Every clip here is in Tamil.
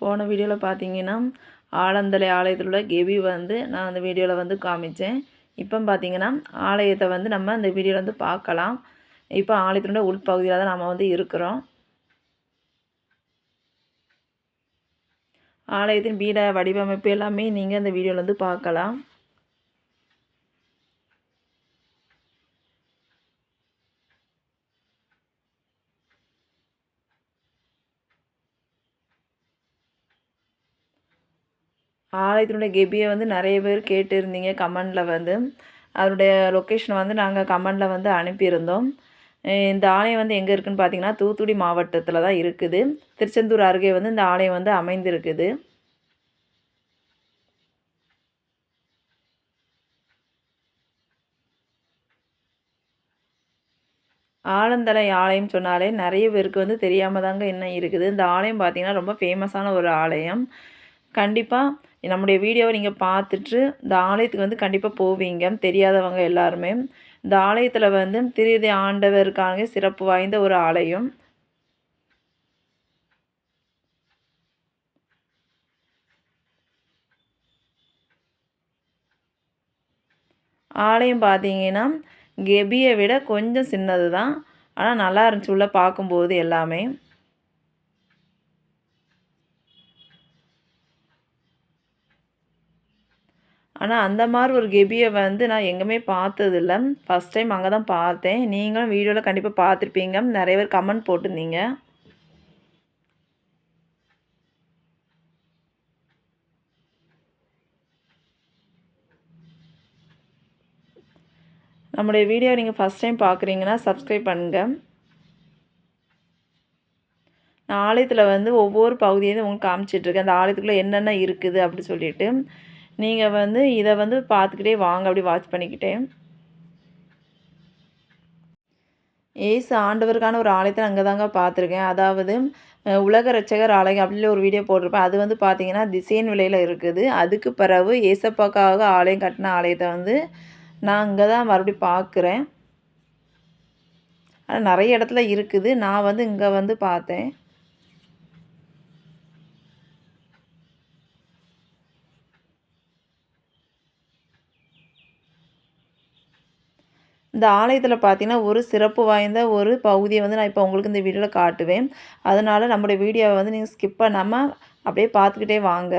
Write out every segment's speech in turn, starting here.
போன வீடியோவில் பார்த்தீங்கன்னா ஆலந்தலை ஆலயத்தில் உள்ள கெபி வந்து நான் அந்த வீடியோவில் வந்து காமித்தேன் இப்போ பார்த்தீங்கன்னா ஆலயத்தை வந்து நம்ம அந்த வீடியோவில் வந்து பார்க்கலாம் இப்போ ஆலயத்தினுடைய உள்பகுதியில் தான் நம்ம வந்து இருக்கிறோம். ஆலயத்தின் பீட வடிவமைப்பு எல்லாமே நீங்கள் அந்த வீடியோவில் வந்து பார்க்கலாம் ஆலயத்தினுடைய கெபியை வந்து நிறைய பேர் கேட்டிருந்தீங்க கமெண்டில் வந்து. அதனுடைய லொக்கேஷனை வந்து நாங்கள் கமெண்டில் வந்து அனுப்பியிருந்தோம். இந்த ஆலயம் வந்து எங்கே இருக்குதுன்னு பார்த்தீங்கன்னா தூத்துக்குடி மாவட்டத்தில் தான் இருக்குது. திருச்செந்தூர் அருகே வந்து இந்த ஆலயம் வந்து அமைந்திருக்குது. ஆலந்தலை ஆலயம் சொன்னாலே நிறைய பேருக்கு வந்து தெரியாமல் தாங்க என்ன இருக்குது. இந்த ஆலயம் பார்த்திங்கன்னா ரொம்ப ஃபேமஸான ஒரு ஆலயம். கண்டிப்பாக நம்முடைய வீடியோவை நீங்கள் பார்த்துட்டு இந்த ஆலயத்துக்கு வந்து கண்டிப்பாக போவீங்க. தெரியாதவங்க எல்லாருமே. இந்த ஆலயத்தில் வந்து திருதி ஆண்டவருக்காக சிறப்பு வாய்ந்த ஒரு ஆலயம். ஆலயம் பார்த்தீங்கன்னா கெபியை விட கொஞ்சம் சின்னது தான் ஆனால் நல்லா இருந்துச்சு உள்ளே பார்க்கும்போது எல்லாமே. ஆனால் அந்த மாதிரி ஒரு கெபியை வந்து நான் எங்கேயுமே பார்த்ததில்ல. ஃபஸ்ட் டைம் அங்கே தான் பார்த்தேன். நீங்களும் வீடியோவில் கண்டிப்பாக பார்த்துருப்பீங்க. நிறைய பேர் கமெண்ட் போட்டிருந்தீங்க. நம்முடைய வீடியோ நீங்கள் ஃபஸ்ட் டைம் பார்க்குறீங்கன்னா சப்ஸ்கிரைப் பண்ணுங்கள் நான் ஆலயத்தில் வந்து ஒவ்வொரு பகுதியும் உங்களுக்கு காமிச்சிட்ருக்கேன் அந்த ஆலயத்துக்குள்ளே என்னென்ன இருக்குது அப்படி சொல்லிட்டு. நீங்கள் வந்து இதை வந்து பார்த்துக்கிட்டே வாங்க அப்படி வாட்ச் பண்ணிக்கிட்டேன் ஏசு ஆண்டவருக்கான ஒரு ஆலயத்தை அங்கே தாங்க பார்த்துருக்கேன் அதாவது உலக ரட்சகர் ஆலயம் அப்படின்னு ஒரு வீடியோ போட்டிருப்பேன். அது வந்து பார்த்திங்கன்னா திசைன் விலையில் இருக்குது. அதுக்கு பிறகு ஏசப்பாக்காக ஆலயம் கட்டின ஆலயத்தை வந்து நான் அங்கே தான் மறுபடியும் பார்க்குறேன் ஆனால் நிறைய இடத்துல இருக்குது. நான் வந்து இங்கே வந்து பார்த்தேன் இந்த ஆலயத்தில் பார்த்தீங்கன்னா ஒரு சிறப்பு வாய்ந்த ஒரு பகுதியை வந்து நான் இப்போ உங்களுக்கு இந்த வீடியோவில் காட்டுவேன். அதனால் நம்மளுடைய வீடியோவை வந்து நீங்கள் ஸ்கிப் பண்ணாமல் அப்படியே பார்த்துக்கிட்டே வாங்க.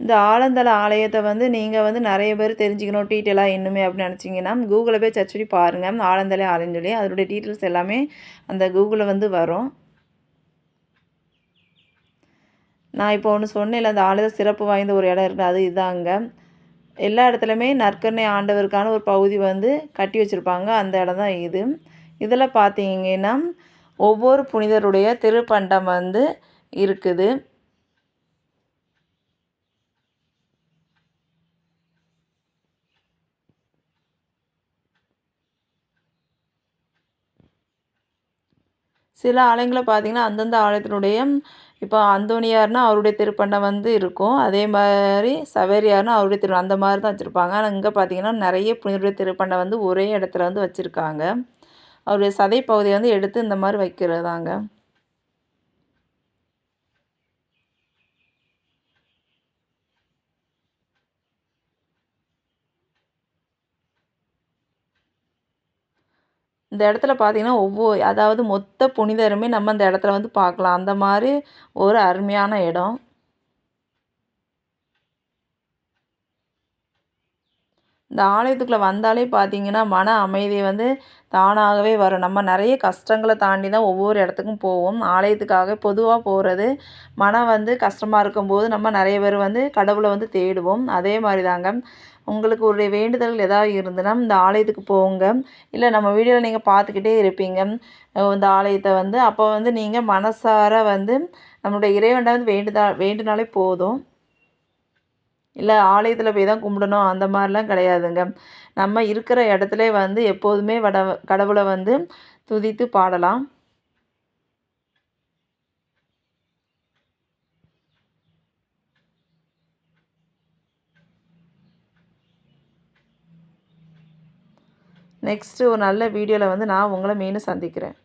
இந்த ஆலந்தள ஆலயத்தை வந்து நீங்கள் வந்து நிறைய பேர் தெரிஞ்சுக்கணும் டீட்டெயிலாக இன்னுமே அப்படின்னு நினச்சிங்கன்னா கூகுளில் போய் சர்ச் பண்ணி பாருங்கள் ஆலந்தலை ஆலயம் சொல்லி அதனுடைய டீட்டெயில்ஸ் எல்லாமே அந்த கூகுளில் வந்து வரும். நான் இப்போ ஒன்று சொன்னேன் அந்த ஆலயத்தை சிறப்பு வாய்ந்த ஒரு இடம் இருக்குது அது இதாங்க. எல்லா இடத்துலையுமே நற்கருணை ஆண்டவருக்கான ஒரு பகுதி வந்து கட்டி வச்சுருப்பாங்க. அந்த இடம் தான் இது. இதில் பார்த்தீங்கன்னா ஒவ்வொரு புனிதருடைய திருப்பண்டம் வந்து இருக்குது. சில ஆலயங்களை பார்த்திங்கன்னா அந்தந்த ஆலயத்தினுடைய இப்போ அந்தோனியார்னா அவருடைய திருப்பண்டம் வந்து இருக்கும். அதே மாதிரி சவேரியார்னா அவருடைய திரு அந்த மாதிரி தான் வச்சுருப்பாங்க. ஆனால் இங்கே பார்த்திங்கன்னா நிறைய புனிதருடைய திருப்பண்டம் வந்து ஒரே இடத்துல வந்து வச்சுருக்காங்க. அவருடைய சதை பகுதியை வந்து எடுத்து இந்த மாதிரி வைக்கிறதாங்க. இந்த இடத்துல பார்த்திங்கன்னா ஒவ்வொரு அதாவது மொத்த புனிதருமே நம்ம அந்த இடத்துல வந்து பார்க்கலாம். அந்த மாதிரி ஒரு அருமையான இடம். இந்த ஆலயத்துக்குள்ளே வந்தாலே பார்த்தீங்கன்னா மன அமைதி வந்து தானாகவே வரும். நம்ம நிறைய கஷ்டங்களை தாண்டி தான் ஒவ்வொரு இடத்துக்கும் போவோம். ஆலயத்துக்காக பொதுவாக போகிறது மனம் வந்து கஷ்டமாக இருக்கும்போது நம்ம நிறைய பேர் வந்து கடவுளை வந்து தேடுவோம். அதே மாதிரி தாங்க உங்களுக்கு ஒரு வேண்டுதல்கள் ஏதாவது இருந்ததுன்னா இந்த ஆலயத்துக்கு போங்க. இல்லை நம்ம வீடியோவில் நீங்கள் பார்த்துக்கிட்டே இருப்பீங்க. இந்த ஆலயத்தை வந்து அப்போ வந்து நீங்கள் மனசார வந்து நம்மளுடைய இறைவன்ட வந்து வேண்டுதா வேண்டுனாலே போதும். இல்லை ஆலயத்தில் போய் தான் கும்பிடணும் அந்த மாதிரிலாம் கிடையாதுங்க. நம்ம இருக்கிற இடத்துல வந்து எப்போதுமே வட கடவுளை வந்து துதித்து பாடலாம். நெக்ஸ்ட்டு ஒரு நல்ல வீடியோவில் வந்து நான் உங்களை மீண்டும் சந்திக்கிறேன்.